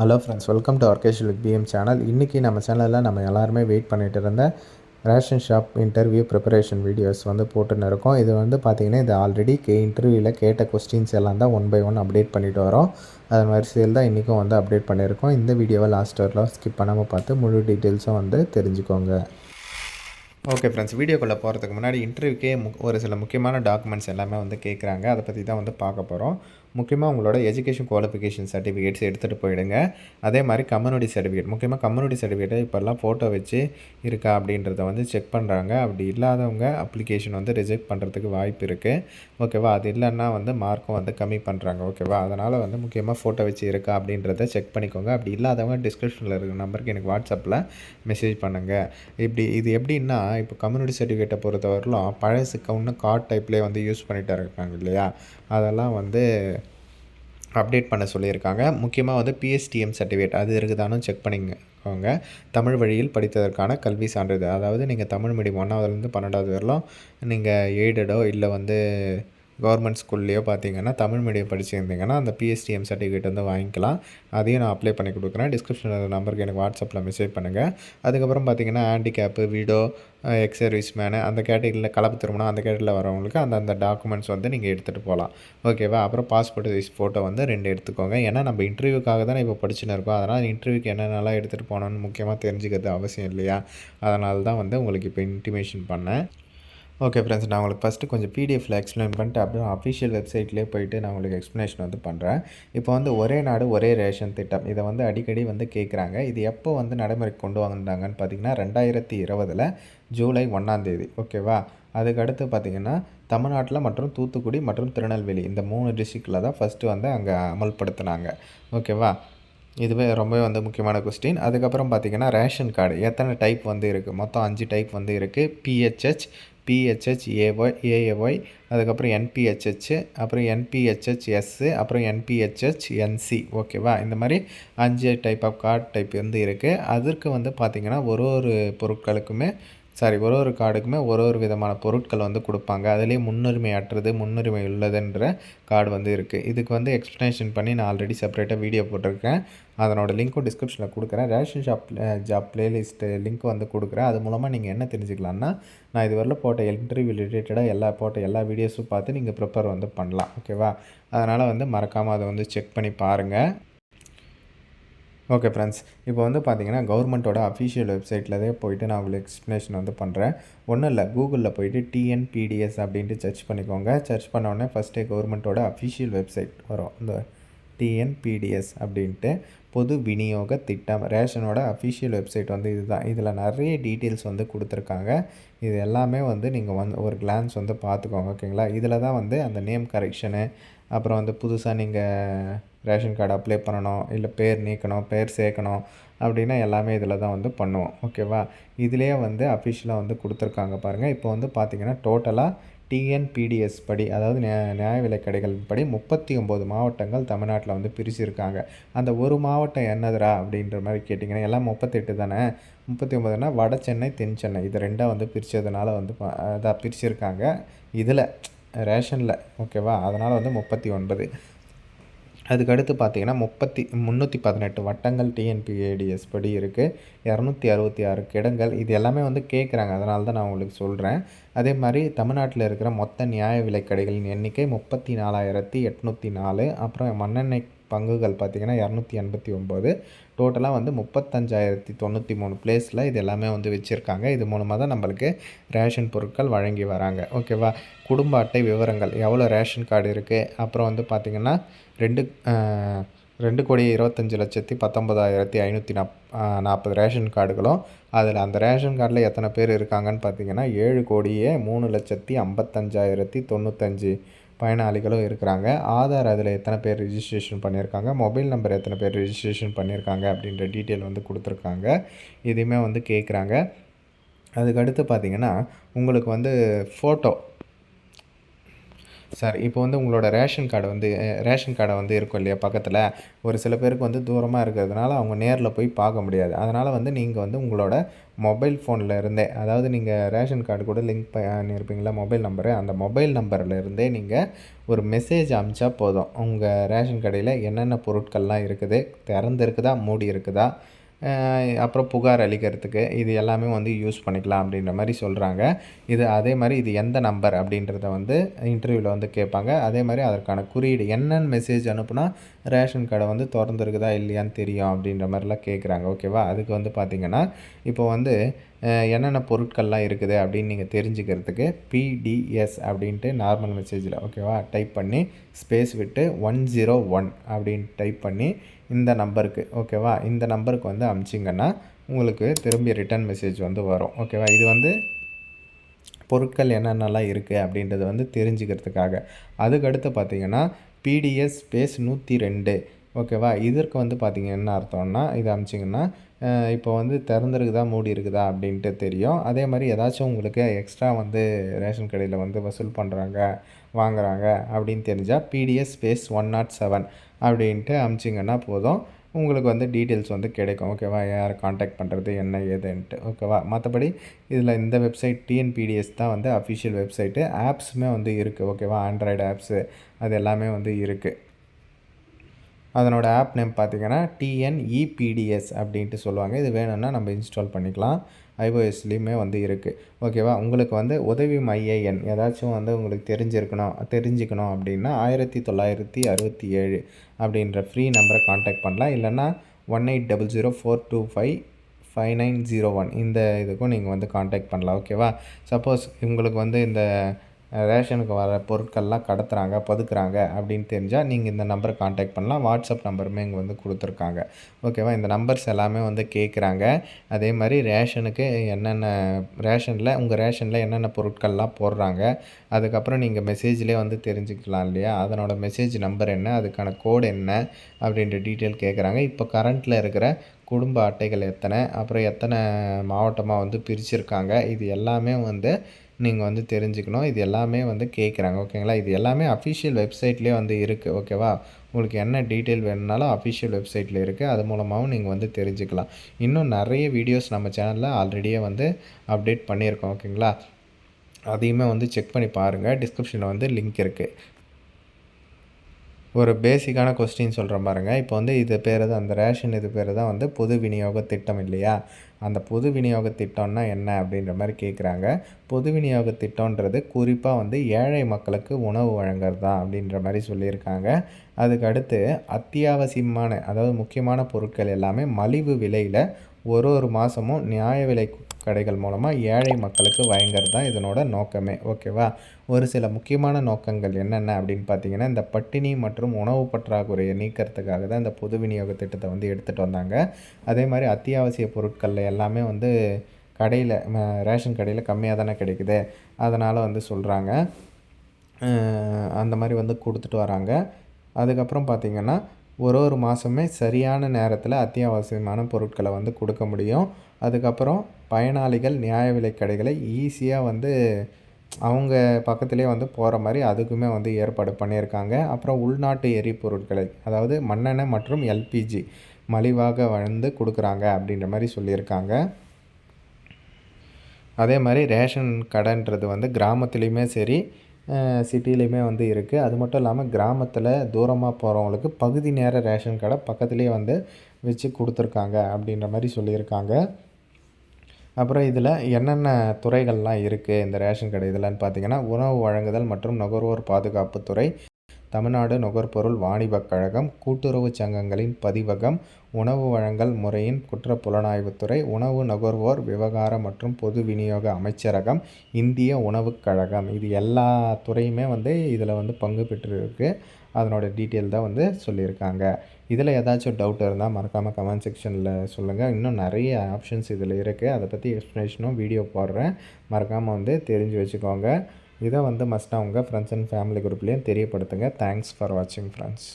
Hello friends welcome to Arkesh with PM channel இன்றைக்கி நம்ம சேனலில் நம்ம எல்லாருமே வெயிட் பண்ணிகிட்டு இருந்த ration shop interview preparation videos வந்து போட்டுன்னு இருக்கோம். இது வந்து பார்த்திங்கன்னா இது ஆல்ரெடி கே இன்டர்வியூவில் கேட்ட கொஸ்டின்ஸ் எல்லாம் தான் ஒன் பை ஒன் அப்டேட் பண்ணிட்டு வரோம். அது வரிசையில் தான் இன்றைக்கும் வந்து அப்டேட் பண்ணியிருக்கோம். இந்த வீடியோவை லாஸ்ட் வரலாம் ஸ்கிப் பண்ணாமல் பார்த்து முழு டீட்டெயில்ஸும் வந்து தெரிஞ்சுக்கோங்க. ஓகே ஃப்ரெண்ட்ஸ் வீடியோக்குள்ளே போகிறதுக்கு முன்னாடி இன்டர்வியூக்கே மு ஒரு சில முக்கியமான டாக்குமெண்ட்ஸ் எல்லாமே வந்து கேட்குறாங்க அதை பற்றி தான் வந்து பார்க்க போகிறோம் முக்கியமாக உங்களோட எஜுகேஷன் குவாலிஃபிகேஷன் சர்டிஃபிகேட்ஸ் எடுத்துகிட்டு போயிடுங்க. அதே மாதிரி கம்யூனிட்டி சர்டிஃபிகேட் முக்கியமாக கம்யூனிட்டி சர்டிஃபிகேட்டை இப்போல்லாம் ஃபோட்டோ வச்சு இருக்கா அப்படின்றத வந்து செக் பண்ணுறாங்க அப்படி இல்லாதவங்க அப்ளிகேஷன் வந்து ரிஜெக்ட் பண்ணுறதுக்கு வாய்ப்பு இருக்குது ஓகேவா அது இல்லைன்னா வந்து மார்க்கும் வந்து கம்மி பண்ணுறாங்க ஓகேவா அதனால் வந்து முக்கியமாக ஃபோட்டோ வச்சு இருக்கா அப்படின்றத செக் பண்ணிக்கோங்க. அப்படி இல்லாதவங்க டிஸ்கிரிப்ஷனில் இருக்கிற நம்பருக்கு எனக்கு வாட்ஸ்அப்பில் மெசேஜ் பண்ணுங்கள் இப்படி இது எப்படின்னா இப்போ கம்யூனிட்டி சர்டிஃபிகேட்டை பொறுத்தவரையிலும் பழசுக்கு இன்னும் கார்ட் டைப்லேயே வந்து யூஸ் பண்ணிகிட்டு இருக்காங்க இல்லையா? அதெல்லாம் வந்து அப்டேட் பண்ண சொல்லியிருக்காங்க. முக்கியமாக வந்து பிஎஸ்டிஎம் சர்டிஃபிகேட் அது இருக்குதானும் செக் பண்ணிக்கோங்க. தமிழ் வழியில் படித்ததற்கான கல்வி சான்றிதழ். அதாவது நீங்கள் தமிழ் மீடியம் ஒன்றாவதுலேருந்து பன்னெண்டாவது வரலாம் நீங்கள் எய்டடோ இல்லை வந்து கவர்மெண்ட் ஸ்கூல்லையோ பார்த்தீங்கன்னா தமிழ் மீடியம் படிச்சிருந்தீங்கன்னா அந்த பிஎஸ்டிஎம் சர்டிஃபிகேட் வந்து வாங்கிக்கலாம். அதையும் நான் அப்ளை பண்ணி கொடுக்குறேன். டிஸ்கிரிப்ஷனில் நம்பருக்கு எனக்கு வாட்ஸ்அப்பில் மெசேஜ் பண்ணுங்கள் அதுக்கப்புறம் பார்த்தீங்கன்னா ஹேண்டிகேப்பு வீடோ எக்ஸ் சர்வீஸ் மேனு அந்த கேட்டகரியில் கலப்பு திருமணம் அந்த கேட்டகரியில் வரவங்களுக்கு அந்த அந்த டாக்குமெண்ட்ஸ் வந்து நீங்கள் எடுத்துகிட்டு போகலாம் ஓகேவா அப்புறம் பாஸ்போர்ட் சைஸ் ஃபோட்டோ வந்து ரெண்டு எடுத்துக்கோங்க. ஏன்னா நம்ம இன்டர்வியூக்காக தானே இப்போ படிச்சுன்னு இருக்கோம். அதனால் இன்டர்வியூக்கு என்னென்னலாம் எடுத்துகிட்டு போகணும்னு முக்கியமாக தெரிஞ்சுக்கிறது அவசியம் இல்லையா? அதனால தான் வந்து உங்களுக்கு இப்போ இன்டிமேஷன் பண்ணேன். ஓகே ஃப்ரெண்ட்ஸ் நான் உங்களுக்கு ஃபஸ்ட்டு கொஞ்சம் பிடிஎஃபில் எக்ஸ்பிளைன் பண்ணிட்டு அப்புறம் அஃபிஷியல் வெப்சைட்லேயே போயிட்டு நான் உங்களுக்கு எக்ஸ்ப்ளனேஷன் வந்து பண்ணுறேன் இப்போ வந்து ஒரே நாடு ஒரே ரேஷன் திட்டம். இதை வந்து அடிக்கடி வந்து கேட்குறாங்க இது எப்போ வந்து நடைமுறைக்கு கொண்டு வந்தாங்கன்னு பார்த்தீங்கன்னா ரெண்டாயிரத்தி இருபதில் ஜூலை ஒன்றாந்தேதி ஓகேவா அதுக்கடுத்து பார்த்திங்கன்னா தமிழ்நாட்டில் மற்றும் தூத்துக்குடி மற்றும் திருநெல்வேலி இந்த மூணு டிஸ்ட்ரிக்டில் தான் ஃபஸ்ட்டு வந்து அங்கே அமல்படுத்தினாங்க. ஓகேவா இதுவே ரொம்பவே வந்து முக்கியமான கொஸ்டின் அதுக்கப்புறம் பார்த்திங்கன்னா ரேஷன் கார்டு எத்தனை டைப் வந்து இருக்குது மொத்தம் அஞ்சு டைப் வந்து இருக்குது பிஹெச்ஹெச் பிஹெச்ஹெச் ஏஒய் ஏஏஒய் அதுக்கப்புறம் என்பிஹெச்ஹெச் அப்புறம் என்பிஹெச்ஹெச் எஸ்ஸு அப்புறம் என்பிஹெச்ஹெச் என்சி ஓகேவா இந்த மாதிரி அஞ்சு டைப் ஆஃப் கார்டு டைப் வந்து இருக்குது அதற்கு வந்து பார்த்திங்கன்னா ஒரு ஒரு பொருட்களுக்குமே சாரி ஒரு ஒரு கார்டுக்குமே ஒரு ஒரு விதமான பொருட்கள் வந்து கொடுப்பாங்க. அதுலேயே முன்னுரிமை அற்றது முன்னுரிமை உள்ளதுன்ற கார்டு வந்து இருக்குது இதுக்கு வந்து எக்ஸ்ப்ளனேஷன் பண்ணி நான் ஆல்ரெடி செப்பரேட்டாக வீடியோ போட்டிருக்கேன். அதனோட லிங்க்கும் டிஸ்கிரிப்ஷனில் கொடுக்குறேன். Ration shop job playlist link வந்து கொடுக்குறேன். அது மூலமாக நீங்கள் என்ன தெரிஞ்சுக்கலான்னா நான் இதுவரையில் போட்ட இன்டர்வியூ ரிலேட்டடாக எல்லா போட்ட எல்லா வீடியோஸும் பார்த்து நீங்கள் ப்ரிப்பேர் வந்து பண்ணலாம். ஓகேவா அதனால் வந்து மறக்காமல் அதை வந்து செக் பண்ணி பாருங்கள் ஓகே ஃப்ரெண்ட்ஸ் இப்போ வந்து பார்த்தீங்கன்னா கவர்மெண்ட்டோட அஃபிஷியல் வெப்சைட்லதே போயிட்டு நான் உங்களுக்கு எக்ஸ்ப்ளனேஷன் வந்து பண்ணுறேன் ஒன்றும் இல்லை கூகுளில் போயிட்டு டிஎன்பிடிஎஸ் அப்படின்ட்டு சர்ச் பண்ணிக்கோங்க. சர்ச் பண்ணோடனே ஃபஸ்ட்டே கவர்மெண்ட்டோட அஃபிஷியல் வெப்சைட் வரும். இந்த டிஎன்பிடிஎஸ் அப்படின்ட்டு. பொது விநியோக திட்டம் ரேஷனோட அஃபிஷியல் வெப்சைட் வந்து இதுதான். இதில் நிறைய டீட்டெயில்ஸ் வந்து கொடுத்துருக்காங்க. இது எல்லாமே வந்து நீங்கள் வந்து ஒரு கிளான்ஸ் வந்து பார்த்துக்கோங்க ஓகேங்களா இதில் தான் வந்து அந்த நேம் கரெக்ஷனு அப்புறம் வந்து புதுசாக நீங்கள் ரேஷன் கார்டு அப்ளை பண்ணணும் இல்லை பேர் நீக்கணும் பேர் சேர்க்கணும் அப்படின்னா எல்லாமே இதில் தான் வந்து பண்ணுவோம். ஓகேவா இதிலே வந்து அஃபிஷியலாக வந்து கொடுத்துருக்காங்க பாருங்கள் இப்போ வந்து பார்த்திங்கன்னா டோட்டலாக டிஎன்பிடிஎஸ் படி அதாவது நியாய விலை கடைகள் படி முப்பத்தி ஒம்பது மாவட்டங்கள் தமிழ்நாட்டில் வந்து பிரிச்சிருக்காங்க. அந்த ஒரு மாவட்டம் என்னதுரா அப்படின்ற மாதிரி கேட்டிங்கன்னா எல்லாம் முப்பத்தெட்டு தானே? முப்பத்தி ஒம்பதுனா வட சென்னை தென் சென்னை. இது ரெண்டாக வந்து பிரித்ததுனால வந்து அதான் பிரிச்சிருக்காங்க. இதில் ரேஷனில். ஓகேவா அதனால் வந்து முப்பத்தி ஒன்பது அதுக்கடுத்து பார்த்திங்கன்னா முப்பத்தி முந்நூற்றி பதினெட்டு வட்டங்கள் டிஎன்பிஏடிஎஸ் படி இருக்குது இரநூத்தி அறுபத்தி ஆறு கிடங்கள். இது எல்லாமே வந்து கேட்குறாங்க அதனால தான் நான் உங்களுக்கு சொல்கிறேன் அதே மாதிரி தமிழ்நாட்டில் இருக்கிற மொத்த நியாய விலைக்கடைகளின் எண்ணிக்கை முப்பத்தி நாலாயிரத்தி எட்நூற்றி நாலு. அப்புறம் மண்ணெண்ணெய் பங்குகள் பார்த்திங்கன்னா இரநூத்தி எண்பத்தி ஒம்பது. டோட்டலாக வந்து முப்பத்தஞ்சாயிரத்தி தொண்ணூற்றி மூணு பிளேஸில் இது எல்லாமே வந்து வச்சுருக்காங்க. இது மூலமாக தான் நம்மளுக்கு ரேஷன் பொருட்கள் வழங்கி வராங்க. ஓகேவா குடும்ப அட்டை விவரங்கள். எவ்வளோ ரேஷன் கார்டு இருக்குது அப்புறம் வந்து பார்த்திங்கன்னா ரெண்டு ரெண்டு கோடி இருபத்தஞ்சி லட்சத்தி பத்தொம்பதாயிரத்தி ஐநூற்றி நாப் நாற்பது ரேஷன் கார்டுகளும் அதில் அந்த ரேஷன் கார்டில் எத்தனை பேர் இருக்காங்கன்னு பார்த்தீங்கன்னா ஏழு கோடியே மூணு லட்சத்தி ஐம்பத்தஞ்சாயிரத்தி தொண்ணூத்தஞ்சு பயனாளிகளும் இருக்கிறாங்க. ஆதார் அதில் எத்தனை பேர் ரிஜிஸ்ட்ரேஷன் பண்ணியிருக்காங்க? மொபைல் நம்பர் எத்தனை பேர் ரிஜிஸ்ட்ரேஷன் பண்ணியிருக்காங்க? அப்படின்ற டீட்டெயில் வந்து கொடுத்துருக்காங்க. இதையுமே வந்து கேட்குறாங்க. அதுக்கடுத்து பார்த்திங்கன்னா உங்களுக்கு வந்து ஃபோட்டோ சார் இப்போ வந்து உங்களோட ரேஷன் கார்டு வந்து ரேஷன் கார்டை வந்து இருக்கும் இல்லையா பக்கத்தில்? ஒரு சில பேருக்கு வந்து தூரமாக இருக்கிறதுனால அவங்க நேரில் போய் பார்க்க முடியாது. அதனால் வந்து நீங்கள் வந்து உங்களோட மொபைல் ஃபோனில் இருந்தே அதாவது நீங்கள் ரேஷன் கார்டு கூட லிங்க் பண்ணியிருப்பீங்களா மொபைல் நம்பரு அந்த மொபைல் நம்பரில் இருந்தே நீங்கள் ஒரு மெசேஜ் அமிச்சா போதும். உங்கள் ரேஷன் கடையில் என்னென்ன பொருட்கள்லாம் இருக்குது? திறந்துருக்குதா? மூடி இருக்குதா அப்புறம் புகார் அளிக்கிறதுக்கு இது எல்லாமே வந்து யூஸ் பண்ணிக்கலாம் அப்படின்ற மாதிரி சொல்கிறாங்க இது அதே மாதிரி இது எந்த நம்பர் அப்படின்றத வந்து இன்டர்வியூவில் வந்து கேட்பாங்க. அதே மாதிரி அதற்கான குறியீடு என்னென்ன மெசேஜ் அனுப்புனா ரேஷன் கார்டை வந்து திறந்துருக்குதா இல்லையான்னு தெரியும் அப்படின்ற மாதிரிலாம் கேட்குறாங்க ஓகேவா அதுக்கு வந்து பார்த்திங்கன்னா இப்போ வந்து என்னென்ன பொருட்கள்லாம் இருக்குது அப்படின்னு நீங்கள் தெரிஞ்சுக்கிறதுக்கு பிடிஎஸ் அப்படின்ட்டு நார்மல் மெசேஜில் ஓகேவா டைப் பண்ணி ஸ்பேஸ் விட்டு ஒன் ஜீரோ ஒன் அப்படின்னு டைப் பண்ணி இந்த நம்பருக்கு ஓகேவா இந்த நம்பருக்கு வந்து அமிச்சிங்கன்னா உங்களுக்கு திரும்பி ரிட்டர்ன் மெசேஜ் வந்து வரும் ஓகேவா இது வந்து பொருட்கள் என்னென்னலாம் இருக்குது அப்படின்றத வந்து தெரிஞ்சுக்கிறதுக்காக. அதுக்கடுத்து பார்த்தீங்கன்னா பிடிஎஸ் ஸ்பேஸ் நூற்றி ரெண்டு ஓகேவா? இதற்கு வந்து பார்த்தீங்க என்ன அர்த்தம்னா இது அமிச்சிங்கன்னா இப்போ வந்து திறந்துருக்குதா மூடி இருக்குதா அப்படின்ட்டு தெரியும். அதே மாதிரி ஏதாச்சும் உங்களுக்கு எக்ஸ்ட்ரா வந்து ரேஷன் கடையில் வந்து வசூல் பண்ணுறாங்க வாங்குகிறாங்க அப்படின்னு தெரிஞ்சால் PDS space one naught seven அப்படின்ட்டு அமிச்சிங்கன்னா போதும். உங்களுக்கு வந்து டீட்டெயில்ஸ் வந்து கிடைக்கும். ஓகேவா? யார் காண்டாக்ட் பண்ணுறது என்ன ஏதுன்ட்டு. ஓகேவா? மற்றபடி இதில் இந்த வெப்சைட் டிஎன்பிடிஎஸ் தான் வந்து அஃபிஷியல் வெப்சைட்டு ஆப்ஸுமே வந்து இருக்குது ஓகேவா? ஆண்ட்ராய்டு ஆப்ஸு அது எல்லாமே வந்து இருக்குது அதனோட ஆப் நேம் பார்த்தீங்கன்னா டிஎன்இபிடிஎஸ் அப்படின்ட்டு சொல்லுவாங்க. இது வேணும்னா நம்ம இன்ஸ்டால் பண்ணிக்கலாம். ஐஓஎஸ்லேயுமே வந்து இருக்குது ஓகேவா? உங்களுக்கு வந்து உதவி மைய எண் ஏதாச்சும் வந்து உங்களுக்கு தெரிஞ்சிருக்கணும் தெரிஞ்சுக்கணும் அப்படின்னா ஆயிரத்தி தொள்ளாயிரத்தி அறுபத்தி ஏழு அப்படின்ற ஃப்ரீ நம்பரை காண்டாக்ட் பண்ணலாம். இல்லைன்னா one eight double zero four two five five nine zero one இந்த இதுக்கும் நீங்கள் வந்து காண்டாக்ட் பண்ணலாம். ஓகேவா? சப்போஸ் உங்களுக்கு வந்து இந்த ரேஷனுக்கு வர பொருட்கள்லாம் கடத்துகிறாங்க பதுக்குறாங்க அப்படின்னு தெரிஞ்சால் நீங்கள் இந்த நம்பரை காண்டாக்ட் பண்ணலாம். வாட்ஸ்அப் நம்பருமே இங்கே வந்து கொடுத்துருக்காங்க. ஓகேவா? இந்த நம்பர்ஸ் எல்லாமே வந்து கேட்குறாங்க அதே மாதிரி ரேஷனுக்கு என்னென்ன ரேஷனில் உங்கள் ரேஷனில் என்னென்ன பொருட்கள்லாம் போடுறாங்க அதுக்கப்புறம் நீங்கள் மெசேஜ்லேயே வந்து தெரிஞ்சுக்கலாம் இல்லையா? அதனோட மெசேஜ் நம்பர் என்ன அதுக்கான கோடு என்ன அப்படின்ற டீட்டெயில் கேட்குறாங்க இப்போ கரண்ட்டில் இருக்கிற குடும்ப அட்டைகள் எத்தனை அப்புறம் எத்தனை மாவட்டமாக வந்து பிரிச்சுருக்காங்க இது எல்லாமே வந்து நீங்கள் வந்து தெரிஞ்சுக்கணும். இது எல்லாமே வந்து கேட்குறாங்க ஓகேங்களா? இது எல்லாமே அஃபிஷியல் வெப்சைட்லேயே வந்து இருக்குது ஓகேவா? உங்களுக்கு என்ன டீட்டெயில் வேணுனாலும் அஃபிஷியல் வெப்சைட்டில் இருக்குது அது மூலமாகவும் நீங்கள் வந்து தெரிஞ்சுக்கலாம். இன்னும் நிறைய வீடியோஸ் நம்ம சேனலில் ஆல்ரெடியே வந்து அப்டேட் பண்ணியிருக்கோம் ஓகேங்களா? அதையுமே வந்து செக் பண்ணி பாருங்கள் டிஸ்கிரிப்ஷனில் வந்து லிங்க் இருக்குது ஒரு பேசிக்கான கொஸ்டின் சொல்கிறேன் பாருங்கள் இப்போ வந்து இது பேர் தான் அந்த ரேஷன் இது பேர் தான் வந்து பொது விநியோக திட்டம் இல்லையா? அந்த பொது விநியோக திட்டம்னா என்ன அப்படின்ற மாதிரி கேட்குறாங்க பொது விநியோக திட்டம்ன்றது குறிப்பாக வந்து ஏழை மக்களுக்கு உணவு வழங்குறது தான் அப்படின்ற மாதிரி சொல்லியிருக்காங்க. அதுக்கு அடுத்து அத்தியாவசியமான அதாவது முக்கியமான பொருட்கள் எல்லாமே மலிவு விலையில் ஒரு ஒரு மாதமும் நியாய விலை கடைகள் மூலமாக ஏழை மக்களுக்கு வழங்குறது தான் இதனோட நோக்கமே. ஓகேவா? ஒரு சில முக்கியமான நோக்கங்கள் என்னென்ன அப்படின்னு பார்த்தீங்கன்னா இந்த பட்டினி மற்றும் உணவு பற்றாக்குறையை நீக்கிறதுக்காக தான் இந்த பொது விநியோக திட்டத்தை வந்து எடுத்துகிட்டு வந்தாங்க. அதே மாதிரி அத்தியாவசிய பொருட்களில் எல்லாமே வந்து கடையில் ரேஷன் கடையில் கம்மியாக தானே கிடைக்குது. அதனால் வந்து சொல்கிறாங்க அந்த மாதிரி வந்து கொடுத்துட்டு வராங்க. அதுக்கப்புறம் பார்த்திங்கன்னா ஒரு ஒரு மாதமே சரியான நேரத்தில் அத்தியாவசியமான பொருட்களை வந்து கொடுக்க முடியும். அதுக்கப்புறம் பயனாளிகள் நியாய விலை கடைகளை ஈஸியாக வந்து அவங்க பக்கத்துலேயே வந்து போகிற மாதிரி அதுக்குமே வந்து ஏற்பாடு பண்ணியிருக்காங்க. அப்புறம் உள்நாட்டு எரிபொருட்களை அதாவது மண்ணெண்ணெய் மற்றும் எல்பிஜி மலிவாக வந்து கொடுக்குறாங்க அப்படின்ற மாதிரி சொல்லியிருக்காங்க. அதே மாதிரி ரேஷன் கடைன்றது வந்து கிராமத்துலேயுமே சரி சிட்டிலையுமே வந்து இருக்குது அது மட்டும் இல்லாமல் கிராமத்தில் தூரமாக போகிறவங்களுக்கு பகுதி நேர ரேஷன் கடை பக்கத்துலேயே வந்து வச்சு கொடுத்துருக்காங்க அப்படின்ற மாதிரி சொல்லியிருக்காங்க. அப்புறம் இதில் என்னென்ன துறைகள்லாம் இருக்குது இந்த ரேஷன் கடை இதெல்லாம் பார்த்தீங்கன்னா உணவு வழங்குதல் மற்றும் நுகர்வோர் பாதுகாப்புத்துறை தமிழ்நாடு நுகர்பொருள் வாணிபக் கழகம் கூட்டுறவுச் சங்கங்களின் பதிவகம் உணவு வழங்கல் முறையின் குற்றப் புலனாய்வுத்துறை உணவு நுகர்வோர் விவகார மற்றும் பொது விநியோக அமைச்சரகம் இந்திய உணவுக் கழகம். இது எல்லா துறையுமே வந்து இதில் வந்து பங்கு பெற்றிருக்கு. அதனோட டீட்டெயில் தான் வந்து சொல்லியிருக்காங்க. இதில் ஏதாச்சும் டவுட் இருந்தால் மறக்காமல் கமெண்ட் செக்ஷனில் சொல்லுங்கள் இன்னும் நிறைய ஆப்ஷன்ஸ் இதில் இருக்குது. அதை பற்றி எக்ஸ்ப்ளனேஷனும் வீடியோ போடுறேன். மறக்காமல் வந்து தெரிஞ்சு வச்சுக்கோங்க. இதை வந்து மஸ்ட்டாக உங்கள் ஃப்ரெண்ட்ஸ் அண்ட் ஃபேமிலி குரூப்லேயும் தெரியப்படுத்துங்க. தேங்க்ஸ் ஃபார் வாட்சிங் ஃப்ரெண்ட்ஸ்